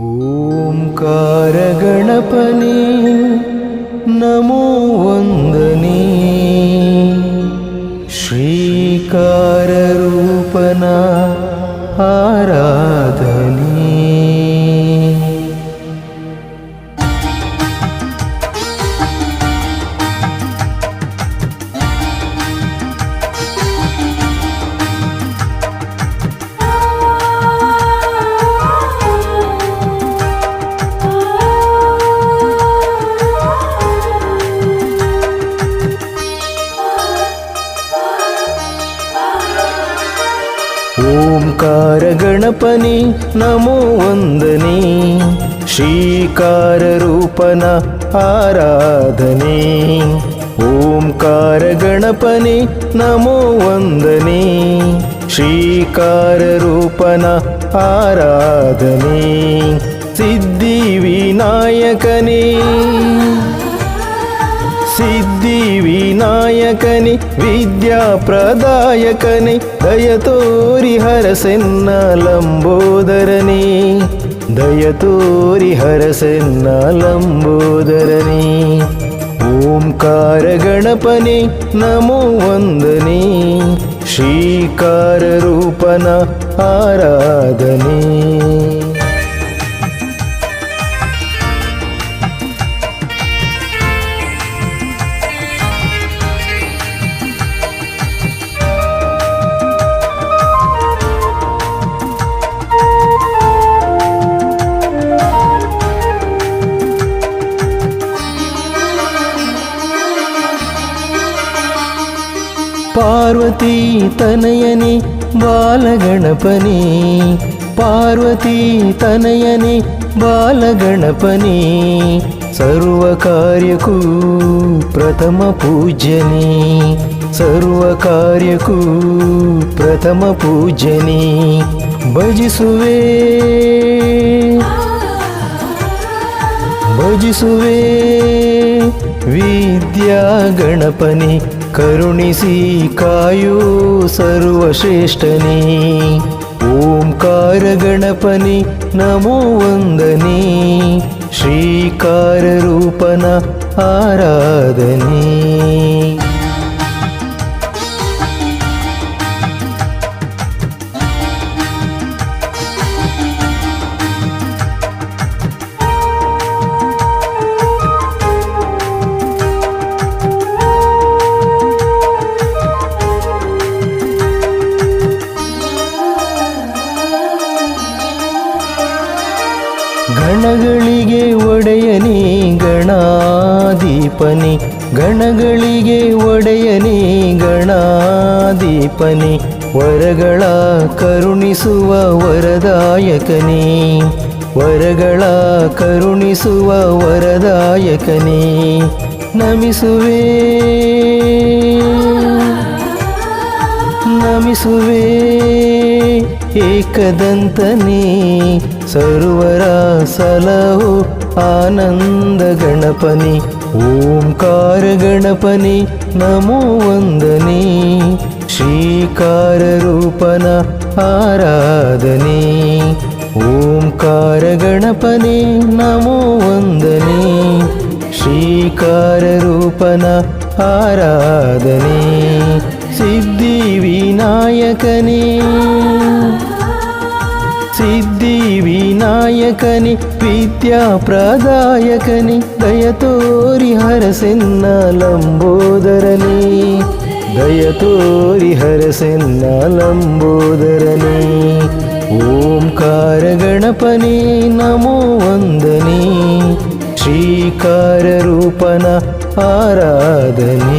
ಓಂಕಾರ ಗಣಪನೇ ನಮೋ ವಂದನೆ ओङ्कारगणपने नमो वन्दने श्रीकाररूपन आराधने ओङ्कारगणपने नमो वन्दने श्रीकाररूपन आराधने सिद्धिविनायकने। सिद्धिविनायकने विद्याप्रदायकने ಹರಸೆನ್ನ ಲಂಬೋದರನಿ. ದಯ ತೋರಿ ಹರಸೆನ್ನ ಲಂಬೋದರನೇ. ಓಂಕಾರ ಗಣಪನೆ ನಮೋ ವಂದನೆ. ಶ್ರೀಕಾರ ರೂಪನ ಆರಾಧನೆ. ಪಾರ್ವತಿ ತನಯನೆ ಬಾಲಗಣಪನೇ. ಪಾರ್ವತಿ ತನಯನೆ ಬಾಲಗಣಪನೇ. ಸರ್ವ ಕಾರ್ಯಕ್ಕೂ ಪ್ರಥಮ ಪೂಜ್ಯನೇ. ಸರ್ವ ಕಾರ್ಯಕ್ಕೂ ಪ್ರಥಮ ಪೂಜ್ಯನೇ. ಭಜಿಸುವೆ. ಭಜಿಸುವೆ ವಿದ್ಯಾ ಗಣಪನೆ करुणसिकायु सर्वश्रेष्ठने। ॐकार गणपने नमो वन्दने। श्रीकाररूप आराधने। ಗಣಗಳಿಗೆ ಒಡೆಯನಿ ಗಣಾಧಿಪನಿ. ಗಣಗಳಿಗೆ ಒಡೆಯನಿ ಗಣಾಧಿಪನಿ. ವರಗಳ ಕರುಣಿಸುವ ವರದಾಯಕನೇ. ವರಗಳ ಕರುಣಿಸುವ ವರದಾಯಕನೇ. ನಮಿಸುವೆ. ನಮಿಸುವೆ ಏಕದಂತನೇ. सरोवरा सलु आनन्दगणपनि ॐकारगणपने नमो वन्दने। श्रीकाररूपन आराधने ॐकारगणपने नमो वन्दने। श्रीकाररूपन आराधने सिद्धिविनायकने। సిద్ధి వినాయకని విద్యా ప్రదాయకని దయతోరి హరసెన్న లంబోదరని. దయతోరి హరసెన్న లంబోదరని. ఓంకార గణపని నమో వందని. శ్రీకార రూపణ ఆరాధని.